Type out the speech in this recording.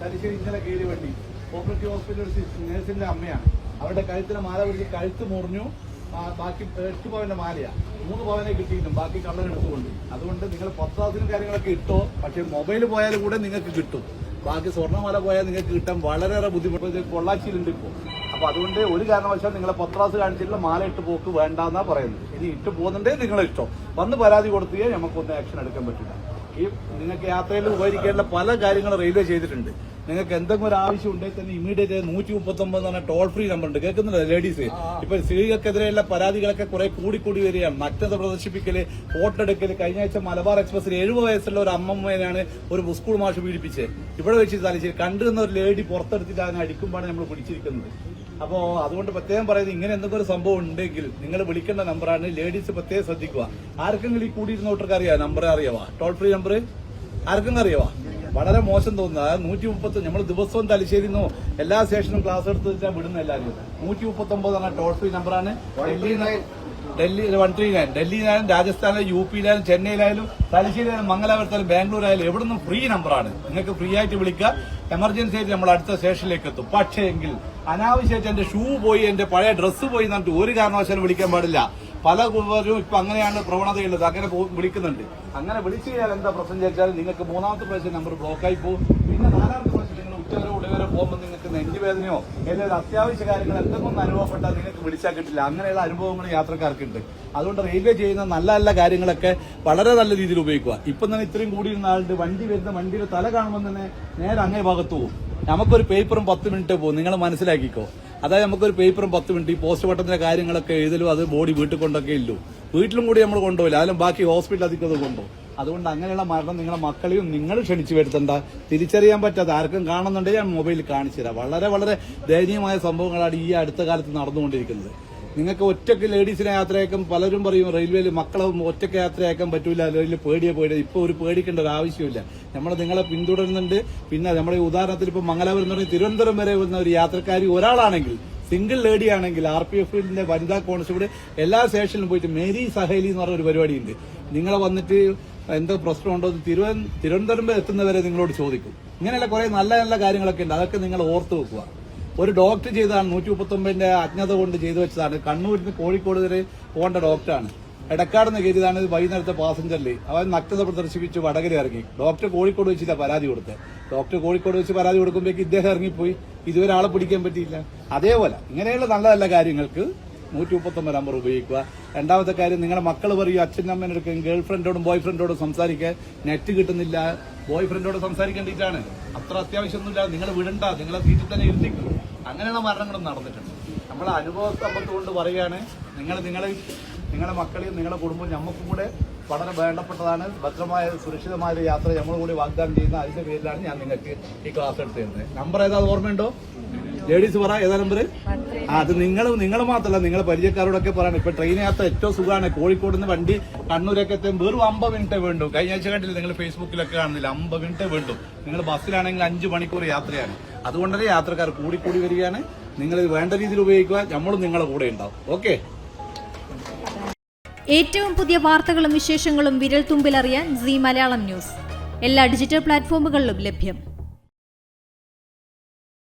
തലശ്ശേരി ഇന്നലെ കയറി വണ്ടി. കോപ്പറേറ്റീവ് ഹോസ്പിറ്റൽ നേഴ്സിന്റെ അമ്മയാണ്. അവരുടെ കഴുത്തിലെ മാല പിടിച്ച് കഴുത്ത് മുറിഞ്ഞു. ബാക്കി എട്ട് പവന്റെ മാലയാ. മൂന്ന് പവനെ കിട്ടിയിട്ടും ബാക്കി കള്ളൻ എടുത്തുകൊണ്ട്. അതുകൊണ്ട് നിങ്ങൾ പത്താസിനും കാര്യങ്ങളൊക്കെ ഇട്ടോ. പക്ഷെ മൊബൈൽ പോയാൽ കൂടെ നിങ്ങൾക്ക് കിട്ടും. ബാക്കി സ്വർണമാല പോയാൽ നിങ്ങൾക്ക് കിട്ടാൻ വളരെയേറെ ബുദ്ധിമുട്ട്. പൊള്ളാച്ചിയിലുണ്ട് ഇപ്പോൾ അപ്പൊ അതുകൊണ്ട് ഒരു കാരണവശാൽ നിങ്ങളെ പത്രാസ് കാണിച്ചിട്ടുള്ള മാല ഇട്ട് പോക്ക് വേണ്ടെന്നാ പറയുന്നത്. ഇനി ഇട്ട് പോകുന്നുണ്ടേ നിങ്ങളെ ഇഷ്ടം. വന്ന് പരാതി കൊടുത്തേ നമുക്കൊന്നും ആക്ഷൻ എടുക്കാൻ പറ്റില്ല. ഈ നിങ്ങൾക്ക് യാത്രയിൽ ഉപകരിക്കേണ്ട പല കാര്യങ്ങളും റെയിൽവേ ചെയ്തിട്ടുണ്ട്. നിങ്ങൾക്ക് എന്തെങ്കിലും ഒരു ആവശ്യം ഉണ്ടെങ്കിൽ തന്നെ ഇമീഡിയറ്റ് നൂറ്റി മുപ്പത്തി ഒമ്പത് പറഞ്ഞ ടോൾ ഫ്രീ നമ്പർ ഉണ്ട്. കേൾക്കുന്നുണ്ട് ലേഡീസ് ഇപ്പൊ സ്ത്രീകൾക്കെതിരെയുള്ള പരാതികളൊക്കെ കുറെ കൂടിക്കൂടി വരികയാണ്. നഗ്നത പ്രദർശിപ്പിക്കൽ ഫോട്ടോ എടുക്കൽ. കഴിഞ്ഞ ആഴ്ച മലബാർ എക്സ്പ്രസിൽ എഴുപത് വയസ്സുള്ള ഒരു അമ്മമ്മേനാണ് ഒരു സ്കൂൾ മാഷ് പീഡിപ്പിച്ചത്. ഇവിടെ വെച്ച് തലശ്ശേരി കണ്ടിരുന്ന ഒരു ലേഡി പുറത്തെടുത്തിട്ട് അതിനെ അടിക്കുമ്പോൾ നമ്മൾ പിടിച്ചിരിക്കുന്നത്. അപ്പോ അതുകൊണ്ട് പ്രത്യേകം പറയുന്നത് ഇങ്ങനെ എന്തെങ്കിലും ഒരു സംഭവം ഉണ്ടെങ്കിൽ നിങ്ങൾ വിളിക്കേണ്ട നമ്പറാണ് ലേഡീസ് പ്രത്യേകം ശ്രദ്ധിക്കുക. ആർക്കെങ്കിലും ഈ കൂടിയിരുന്നോട്ടർക്ക് അറിയാം നമ്പർ അറിയാവാ? ടോൾ ഫ്രീ നമ്പർ ആർക്കെങ്കിലും അറിയാവാ? വളരെ മോശം തോന്നുന്നത് അതായത് നൂറ്റി മുപ്പത്തി നമ്മൾ ദിവസവും തലശ്ശേരിന്നോ. എല്ലാ സ്റ്റേഷനും ക്ലാസ് എടുത്ത് വെച്ചാൽ വിടുന്ന എല്ലാവരും നൂറ്റി മുപ്പത്തി എന്ന ടോൾ ഫ്രീ നമ്പറാണ് Delhi Delhi one three nine ഡൽഹിയിലായാലും രാജസ്ഥാനിലും യു പിയിലായാലും ചെന്നൈയിലായാലും തലശ്ശേരിയിലായാലും മംഗലാപുരത്തായാലും ബാംഗ്ലൂർ ആയാലും എവിടെ നിന്നും ഫ്രീ നമ്പറാണ് നിങ്ങൾക്ക് ഫ്രീ ആയിട്ട് വിളിക്കുക. എമർജൻസി ആയിട്ട് നമ്മൾ അടുത്ത സ്റ്റേഷനിലേക്ക് എത്തും. പക്ഷേ എങ്കിൽ അനാവശ്യമായിട്ട് എന്റെ ഷൂ പോയി എന്റെ പഴയ ഡ്രസ്സ് പോയി എന്നിട്ട് ഒരു കാരണവശാലും വിളിക്കാൻ പാടില്ല. പല കുടുംബരും ഇപ്പൊ അങ്ങനെയാണ് പ്രവണതയുള്ളത്. അങ്ങനെ വിളിക്കുന്നുണ്ട്. അങ്ങനെ വിളിച്ചു കഴിഞ്ഞാൽ എന്താ പ്രശ്നം ചോദിച്ചാൽ നിങ്ങൾക്ക് മൂന്നാമത്തെ പ്രാവശ്യം നമ്പർ ബ്ലോക്കായി പോകും. പിന്നെ നാലാമത്തെ പ്രാവശ്യം നിങ്ങൾ ഉച്ചവരെ ഉടവരെ പോകുമ്പോൾ നിങ്ങൾക്ക് നെഞ്ചുവേദനയോ അല്ലെങ്കിൽ അത്യാവശ്യ കാര്യങ്ങൾ എന്തെങ്കിലും അനുഭവപ്പെട്ടാൽ നിങ്ങൾക്ക് വിളിച്ചാൽ കിട്ടില്ല. അങ്ങനെയുള്ള അനുഭവങ്ങൾ യാത്രക്കാർക്കുണ്ട്. അതുകൊണ്ട് റെയിൽവേ ചെയ്യുന്ന നല്ല നല്ല കാര്യങ്ങളൊക്കെ വളരെ നല്ല രീതിയിൽ ഉപയോഗിക്കുക. ഇപ്പം തന്നെ ഇത്രയും കൂടിയിരുന്ന ആളുണ്ട് വണ്ടി വരുന്ന വണ്ടിയുടെ തല കാണുമ്പോൾ തന്നെ നേരെ അങ്ങേ ഭാഗത്ത് പോകും. നമുക്കൊരു പേപ്പറും പത്ത് മിനിറ്റ് പോകും. നിങ്ങൾ മനസ്സിലാക്കിക്കോ. അതായത് നമുക്കൊരു പേപ്പറും പത്ത് മിനിറ്റ് ഈ പോസ്റ്റ്മോർട്ടത്തിന്റെ കാര്യങ്ങളൊക്കെ എഴുതലും അത് ബോഡി വീട്ടിൽ കൊണ്ടൊക്കെ ഇല്ലു. വീട്ടിലും കൂടി നമ്മൾ കൊണ്ടുപോയില്ല അതിലും ബാക്കി ഹോസ്പിറ്റൽ അധികം കൊണ്ടുപോകും. അതുകൊണ്ട് അങ്ങനെയുള്ള മരണം നിങ്ങളുടെ മക്കളെയും നിങ്ങൾ ക്ഷണിച്ചു വരുത്തണ്ട. തിരിച്ചറിയാൻ പറ്റാതെ ആർക്കും കാണുന്നുണ്ടെങ്കിൽ ഞാൻ മൊബൈലിൽ കാണിച്ചു തരാം. വളരെ വളരെ ദയനീയമായ സംഭവങ്ങളാണ് ഈ അടുത്ത കാലത്ത് നടന്നുകൊണ്ടിരിക്കുന്നത്. നിങ്ങൾക്ക് ഒറ്റയ്ക്ക് ലേഡീസിനെ യാത്രയാക്കാൻ പലരും പറയും റെയിൽവേയിൽ മക്കളെ ഒറ്റയ്ക്ക് യാത്രയാക്കാൻ പറ്റൂല റെയിലിൽ പേടിയെ പേടി ഇപ്പൊ ഒരു പേടിക്കേണ്ട ഒരു ആവശ്യമില്ല. നമ്മൾ നിങ്ങളെ പിന്തുടരുന്നുണ്ട്. പിന്നെ നമ്മുടെ ഉദാഹരണത്തിൽ ഇപ്പൊ മംഗലാപുരം എന്ന് പറഞ്ഞാൽ തിരുവനന്തപുരം വരെ വന്ന ഒരു യാത്രക്കാരി ഒരാളാണെങ്കിൽ സിംഗിൾ ലേഡി ആണെങ്കിൽ ആർ പി എഫിന്റെ വനിതാ കോൺസ്റ്റബിൾ എല്ലാ സ്റ്റേഷനിലും പോയിട്ട് മേരി സഹേലി എന്ന് പറഞ്ഞ ഒരു പരിപാടിയുണ്ട്. നിങ്ങളെ വന്നിട്ട് എന്തോ പ്രശ്നമുണ്ടോ തിരുവന തിരുവനന്തപുരം വരെ എത്തുന്നവരെ നിങ്ങളോട് ചോദിക്കും. ഇങ്ങനെയുള്ള കുറെ നല്ല നല്ല കാര്യങ്ങളൊക്കെ ഉണ്ട്. അതൊക്കെ നിങ്ങൾ ഓർത്തു വെക്കുക. ഒരു ഡോക്ടർ ചെയ്തതാണ് നൂറ്റി മുപ്പത്തൊമ്പതിന്റെ അജ്ഞത കൊണ്ട് ചെയ്തു വെച്ചതാണ്. കണ്ണൂരിൽ നിന്ന് കോഴിക്കോട് വരെ പോകേണ്ട ഡോക്ടറാണ് എടക്കാട് നിന്ന് കയറിയതാണ് വൈകുന്നേരത്തെ പാസഞ്ചറിൽ അവൻ നഗ്നത പ്രദർശിപ്പിച്ച് വടകര ഇറങ്ങി. ഡോക്ടർ കോഴിക്കോട് വെച്ചില്ല പരാതി കൊടുത്തത് ഡോക്ടർ കോഴിക്കോട് വെച്ച് പരാതി കൊടുക്കുമ്പോഴേക്ക് ഇദ്ദേഹം ഇറങ്ങിപ്പോയി. ഇതുവരെ ആളെ പിടിക്കാൻ പറ്റിയില്ല. അതേപോലെ ഇങ്ങനെയുള്ള നല്ല നല്ല കാര്യങ്ങൾക്ക് നൂറ്റി മുപ്പത്തൊമ്പത് നമ്പർ ഉപയോഗിക്കുക. രണ്ടാമത്തെ കാര്യം നിങ്ങളുടെ മക്കൾ പറയും അച്ഛനും അമ്മേനെ എടുക്കും ഗേൾ ഫ്രണ്ടോടും ബോയ് ഫ്രണ്ടോടും സംസാരിക്കാൻ നെറ്റ് കിട്ടുന്നില്ല. ബോയ് ഫ്രണ്ടോട് സംസാരിക്കേണ്ടിയിട്ടാണ് അത്ര അത്യാവശ്യമൊന്നുമില്ല. നിങ്ങൾ വിടണ്ട. നിങ്ങളെ സീറ്റിൽ തന്നെ ഇരുത്തിക്കും. അങ്ങനെയുള്ള മരണങ്ങളും നടന്നിട്ടുണ്ട്. നമ്മളെ അനുഭവ സമ്പത്ത് കൊണ്ട് പറയുകയാണ് നിങ്ങൾ നിങ്ങളെ നിങ്ങളുടെ മക്കളെയും നിങ്ങളുടെ കുടുംബവും നമുക്കും കൂടെ വളരെ വേണ്ടപ്പെട്ടതാണ്. ഭദ്രമായ സുരക്ഷിതമായ യാത്ര നമ്മൾ കൂടി വാഗ്ദാനം ചെയ്യുന്ന അതിന്റെ പേരിലാണ് ഞാൻ നിങ്ങൾക്ക് ഈ ക്ലാസ് എടുത്ത് തരുന്നത് നമ്പർ ഏതാ ഓർമ്മയുണ്ടോ? ലേഡീസ് പറ ഏതാ നമ്പർ ആ അത് നിങ്ങൾ നിങ്ങൾ മാത്രമല്ല നിങ്ങളെ പരിചയക്കാരോടൊക്കെ പറയണം. ഇപ്പൊ ട്രെയിൻ യാത്ര ഏറ്റവും സുഖമാണ്. കോഴിക്കോട് നിന്ന് വണ്ടി കണ്ണൂരൊക്കെ എത്തും. വെറും അമ്പത് മിനിറ്റ് വേണ്ടു. കഴിഞ്ഞ ആഴ്ച കണ്ടില്ല നിങ്ങൾ ഫേസ്ബുക്കിലൊക്കെ കാണുന്നില്ല? അമ്പത് മിനിറ്റ് വേണ്ടു. നിങ്ങൾ ബസ്സിലാണെങ്കിൽ അഞ്ച് മണിക്കൂർ യാത്രയാണ്. അതുകൊണ്ടല്ലേ യാത്രക്കാർ കൂടി കൂടി വരികയാണ്. നിങ്ങൾ ഇത് വേണ്ട രീതിയിൽ ഉപയോഗിക്കുക. നമ്മളും നിങ്ങളെ കൂടെ ഉണ്ടാവും. ഓക്കെ ഏറ്റവും പുതിയ വാർത്തകളും വിശേഷങ്ങളും വിരൽ തുമ്പിലറിയാൻ സി മലയാളം ന്യൂസ്. എല്ലാ ഡിജിറ്റൽ പ്ലാറ്റ്ഫോമുകളിലും ലഭ്യം.